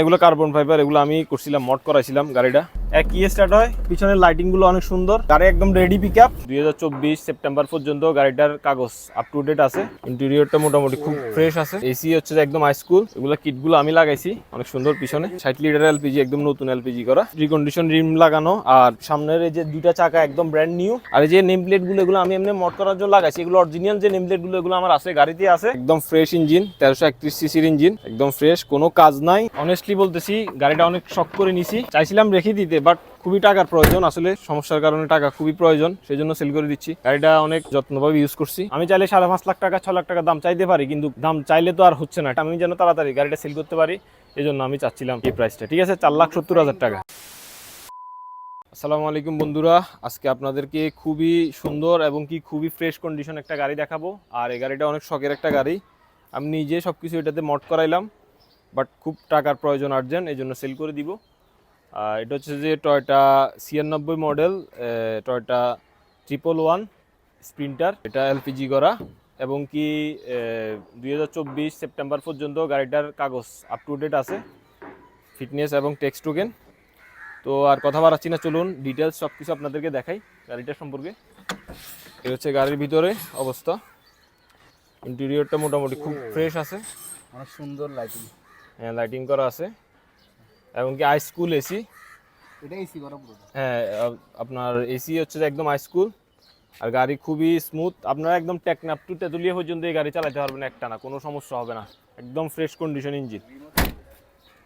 এগুলো carbon fibre এগুলো আমি করছিলাম মড করাইছিলাম গাড়িটা। এক কি স্টার্ট হয়, পিছনের লাইটিংগুলো অনেক সুন্দর। গাড়ি একদম রেডি পিক আপ দুই সেপ্টেম্বর পর্যন্ত গাড়িটার কাগজ আপ টু ডেট আছে। ইন্টেরিয়রটা মোটামুটি খুব ফ্রেশ আছে। এসি হচ্ছে একদম হাইস্কুল এগুলো কিটগুলো আমি লাগাইছি, অনেক সুন্দর পিছনে। ষাট লিটার এলপিজি একদম নতুন এলপিজি করা। রিকন্ডিশন রিম লাগানো, আর সামনের এই যে দুইটা চাকা একদম ব্র্যান্ড নিউ আর এই যে নেম প্লেটগুলো, এগুলো আমি এমনি মড করার জন্য লাগাইছি। এগুলো অরিজিনাল যে নেম প্লেটগুলো, এগুলো আমার আছে, গাড়িতে আছে। একদম ফ্রেশ ইঞ্জিন তেরোশো একত্রিশ সিসির ইঞ্জিন একদম ফ্রেশ কোনো কাজ নাই। অনেস্টলি বলতেছি, গাড়িটা অনেক শখ করে নিছি। চাইছিলাম রেখে দিতে বাট খুবই টাকার প্রয়োজন। আসলে সমস্যার কারণে টাকা খুবই প্রয়োজন সেই জন্য সেল করে দিচ্ছি। গাড়িটা অনেক যত্নভাবে ইউজ করছি। আমি চাইলে সাড়ে পাঁচ লাখ টাকা, ছ লাখ টাকা দাম চাইতে পারি, কিন্তু দাম চাইলে তো আর হচ্ছে না। আমি যেন তাড়াতাড়ি গাড়িটা সেল করতে পারি এই জন্য আমি চাচ্ছিলাম এই প্রাইসটা ঠিক আছে, চার লাখ সত্তর হাজার টাকা। আসসালামু আলাইকুম বন্ধুরা। আজকে আপনাদেরকে খুবই সুন্দর এবং কি খুবই ফ্রেশ কন্ডিশন একটা গাড়ি দেখাবো। আর এই গাড়িটা অনেক শখের একটা গাড়ি। আমি নিজে সব কিছু এটাতে মট করাইলাম বাট খুব টাকার প্রয়োজন আর্জেন্ট এই জন্য সেল করে দিব। এটা হচ্ছে যে টয়টা ছিয়ানব্বই model Toyota triple one Sprinter এটা এলপিজি করা এবং কি দুই হাজার চব্বিশ সেপ্টেম্বর পর্যন্ত গাড়িটার কাগজ আপ টু ডেট আছে ফিটনেস এবং টেক্সট টোকেন তো আর কথা বাড়াচ্ছি না চলুন ডিটেলস সব কিছু আপনাদেরকে দেখাই গাড়িটার সম্পর্কে। এই হচ্ছে গাড়ির ভিতরে অবস্থা। ইন্টেরিয়রটা মোটামুটি খুব ফ্রেশ আছে। অনেক সুন্দর লাইটিং হ্যাঁ লাইটিং করা আছে। এবং কি হাই স্কুল এসি এটা এসি পুরো হ্যাঁ আপনার এসি হচ্ছে একদম হাই স্কুল আর গাড়ি খুবই স্মুথ আপনারা একদম টেকনাপ টু তেঁতুলিয়া পর্যন্ত এই গাড়ি চালাতে পারবেন একটা না কোনো সমস্যা হবে না। একদম ফ্রেশ কন্ডিশন ইঞ্জিন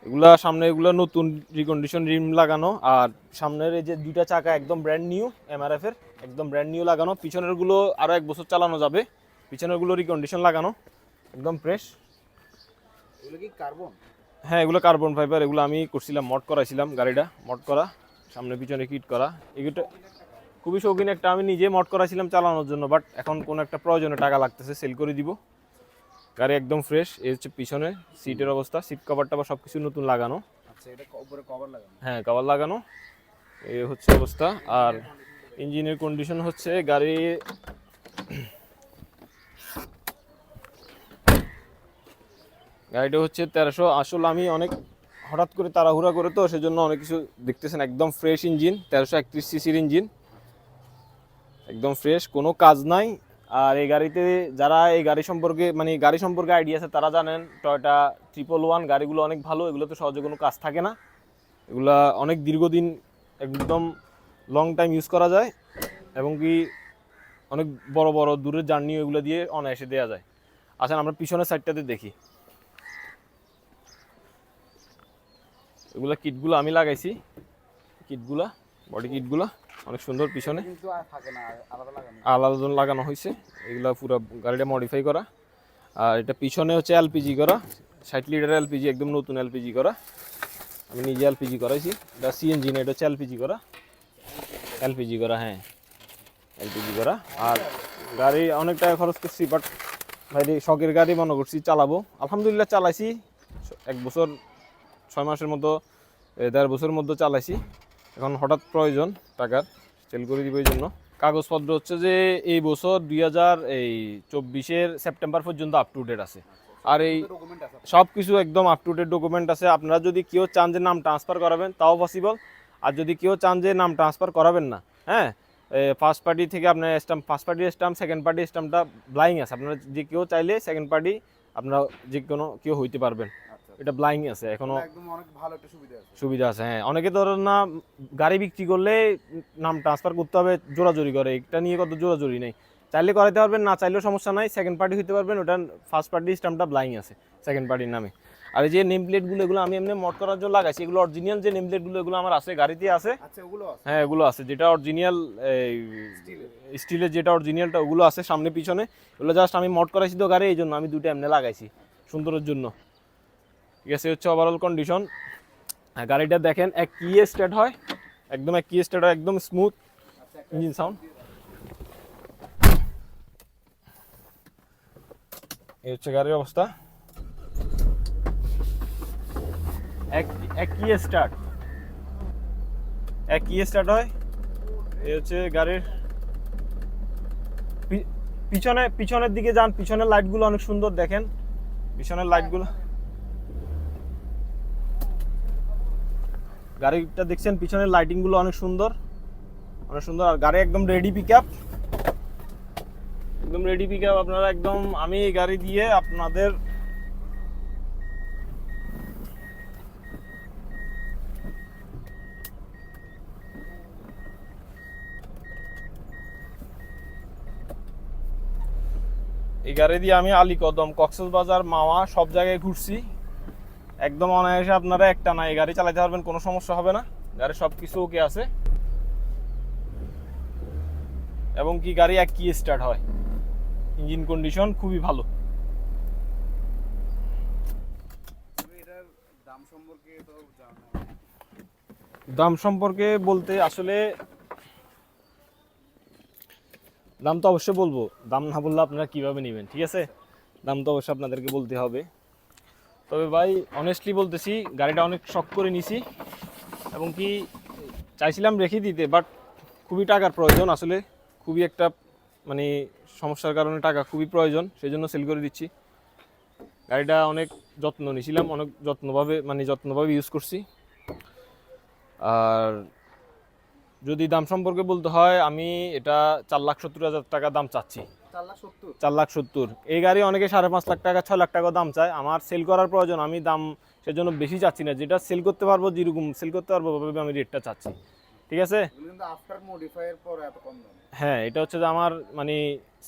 এগুলা সামনে এগুলো নতুন রিকন্ডিশন রিম লাগানো। আর সামনের এই যে দুইটা চাকা একদম ব্র্যান্ড নিউ এমআরএফ এর একদম ব্র্যান্ড নিউ লাগানো। পিছনেরগুলো আরও এক বছর চালানো যাবে। পিছনেরগুলো রিকন্ডিশন লাগানো। একদম ফ্রেশ এগুলো কি কার্বন হ্যাঁ এগুলো কার্বন ফাইবার এগুলো আমি করছিলাম মড করাইছিলাম গাড়িটা মড করা সামনে পিছনে কিট করা। এগুলো খুবই শৌখিন একটা আমি নিজে মড করাছিলাম চালানোর জন্য বাট এখন কোনো একটা প্রয়োজনে টাকা লাগতেছে সেল করে দিব। গাড়ি একদম ফ্রেশ এই হচ্ছে পিছনে সিটের অবস্থা সিট কভারটা বা সব কিছু নতুন লাগানো। আচ্ছা এটা উপরে কভার লাগানো? হ্যাঁ কভার লাগানো এই হচ্ছে অবস্থা। আর ইঞ্জিনের কন্ডিশন হচ্ছে গাড়ি গাড়িটা হচ্ছে তেরোশো। আসলে আমি অনেক হঠাৎ করে তাড়াহুড়া করে তো, সেজন্য অনেক কিছু দেখতেছেন। একদম ফ্রেশ ইঞ্জিন তেরোশো একত্রিশ সিসির ইঞ্জিন একদম ফ্রেশ কোনো কাজ নাই। আর এই গাড়িতে যারা এই গাড়ি সম্পর্কে মানে গাড়ি সম্পর্কে আইডিয়া আছে, তারা জানেন টয়টা ট্রিপল ওয়ান গাড়িগুলো অনেক ভালো এগুলোতে সহজে কোনো কাজ থাকে না। এগুলা অনেক দীর্ঘদিন একদম লং টাইম ইউজ করা যায়, এবং কি অনেক বড় বড় দূরের জার্নি এগুলো দিয়ে অনায়াসে দেওয়া যায়। আসেন, আমরা পিছনের সাইডটাতে দেখি। এগুলা কিটগুলো আমি লাগাইছি। কিটগুলা বডি কিটগুলা অনেক সুন্দর পিছনে। আলাদা জন লাগানো হয়েছে এগুলা পুরো গাড়িটা মডিফাই করা। আর এটা পিছনে হচ্ছে এলপিজি করা ষাট লিটার এলপিজি একদম নতুন এলপিজি করা। আমি নিজে এলপিজি করাইছি এটা সিএনজি না এটা হচ্ছে এলপিজি করা। এলপিজি করা হ্যাঁ। এলপিজি করা। আর গাড়ি অনেক টাকা খরচ করছি বাট ভাই শখের গাড়ি মনে করছি চালাবো। আলহামদুলিল্লাহ চালাইছি এক বছর ছয় মাসের মতো দেড় বছরের মধ্যে চালাইছি। এখন হঠাৎ প্রয়োজন টাকার, সেল করে দিব এই জন্য। কাগজপত্র হচ্ছে যে এই বছর দুই হাজার, এই চব্বিশের সেপ্টেম্বর পর্যন্ত আপ টু ডেট আছে। আর এই সব কিছু একদম আপ টু ডেট ডকুমেন্ট আছে। আপনারা যদি কেউ চান যে নাম ট্রান্সফার করাবেন, তাও পসিবল আর যদি কেউ চান যে নাম ট্রান্সফার করাবেন না হ্যাঁ? ফার্স্ট পার্টি থেকে আপনার stamp first party stamp second party স্টাম্পটা ব্লাইং আছে। আপনারা যে কেউ চাইলে সেকেন্ড পার্টি আপনারা যে কোনো কেউ হইতে পারবেন। এটা ব্লাইং আছে এখনও একদম অনেক ভালো একটা সুবিধা আছে। সুবিধা আছে হ্যাঁ। অনেকে ধরেন না গাড়ি বিক্রি করলে নাম ট্রান্সফার করতে হবে জোরাজোরি করে। এটা নিয়ে কত জোরাজোরি নেই। চাইলে করাতে পারবেন না চাইলেও সমস্যা নাই। সেকেন্ড পার্টি হইতে পারবেন ওটা ফার্স্ট পার্টি স্ট্যাম্পটা ব্লাইং আছে সেকেন্ড পার্টির নামে। আর এই যে নেম প্লেটগুলো এগুলো আমি এমনি মড করার জন্য লাগাইছি। এগুলো অরিজিনাল যে নেম প্লেটগুলো এগুলো আমার আছে গাড়িতে আছে। আচ্ছা ওগুলো আছে? হ্যাঁ এগুলো আছে। যেটা অরিজিনাল স্টিলের যেটা অরিজিনালটা ওগুলো আছে সামনে পিছনে এগুলো জাস্ট আমি মড করাইছি তো গাড়ি এই জন্য আমি দুটো এমনি লাগাইছি সুন্দরের জন্য। ঠিক আছে হচ্ছে ওভারঅল কন্ডিশন গাড়িটা দেখেন, এক কি স্টার্ট হয়? একদম এক কি স্টার্ট হয়, একদম স্মুথ ইঞ্জিন সাউন্ড এই হচ্ছে গাড়ির অবস্থা। এক এক কি স্টার্ট এক কি স্টার্ট হয়? এই হচ্ছে গাড়ির। পিছনে, পিছনের দিকে যান, পিছনের লাইটগুলো অনেক সুন্দর দেখেন। পিছনের লাইটগুলো গাড়িটা দেখছেন, পিছনের লাইটিংগুলো অনেক সুন্দর। অনেক সুন্দর। আর গাড়ি একদম রেডি পিক আপ একদম রেডি পিক আপ আপনারা একদম, আমি এই গাড়ি দিয়ে আপনাদের এই গাড়ি দিয়ে আমি আলীকদম, কক্সবাজার, মাওয়া সব জায়গায় ঘুরছি। একদম অনায়াসে আপনারা একটা না এই গাড়ি চালাতে পারবেন কোনো সমস্যা হবে না। গাড়ি সব কিছু ওকে আছে। এবং কি গাড়ি এক কি স্টার্ট হয়? ইঞ্জিন কন্ডিশন খুবই ভালো। দাম সম্পর্কে দাম সম্পর্কে বলতে আসলে দাম তো অবশ্যই বলব। দাম না বললে আপনারা কীভাবে নেবেন ঠিক আছে? দাম তো অবশ্যই আপনাদেরকে বলতে হবে। তবে ভাই অনেস্টলি বলতেছি, গাড়িটা অনেক শখ করে নিছি। এবং কি, চাইছিলাম রেখে দিতে বাট খুবই টাকার প্রয়োজন আসলে। খুবই একটা মানে সমস্যার কারণে টাকা খুবই প্রয়োজন সেই জন্য সেল করে দিচ্ছি। গাড়িটা অনেক যত্ন নিয়েছিলাম অনেক যত্নভাবে মানে যত্নভাবে ইউজ করছি। আর যদি দাম সম্পর্কে বলতে হয়, আমি এটা চার লাখ সত্তর হাজার টাকা দাম চাচ্ছি। চার লাখ সত্তর। এই গাড়ি অনেকে সাড়ে পাঁচ লাখ টাকা ছয় লাখ টাকা দাম চায়। আমার সেল করার প্রয়োজন আমি দাম সেজন্য বেশি চাচ্ছি না। যেটা সেল করতে পারব যেরকম সেল করতে পারব ওভাবে আমি রেটটা চাচ্ছি। ঠিক আছে? হ্যাঁ এটা হচ্ছে যে আমার মানে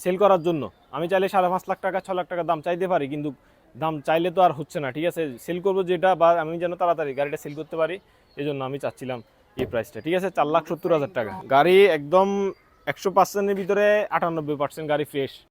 সেল করার জন্য। আমি চাইলে সাড়ে পাঁচ লাখ টাকা ছ লাখ টাকা দাম চাইতে পারি কিন্তু দাম চাইলে তো আর হচ্ছে না। ঠিক আছে? সেল করব যেটা বা আমি যেন তাড়াতাড়ি গাড়িটা সেল করতে পারি এই জন্য আমি চাচ্ছিলাম এই প্রাইসটা ঠিক আছে? চার লাখ সত্তর হাজার টাকা। গাড়ি একদম একশো পার্সেন্টের ভিতরে আটানব্বই পার্সেন্ট গাড়ি ফ্রেশ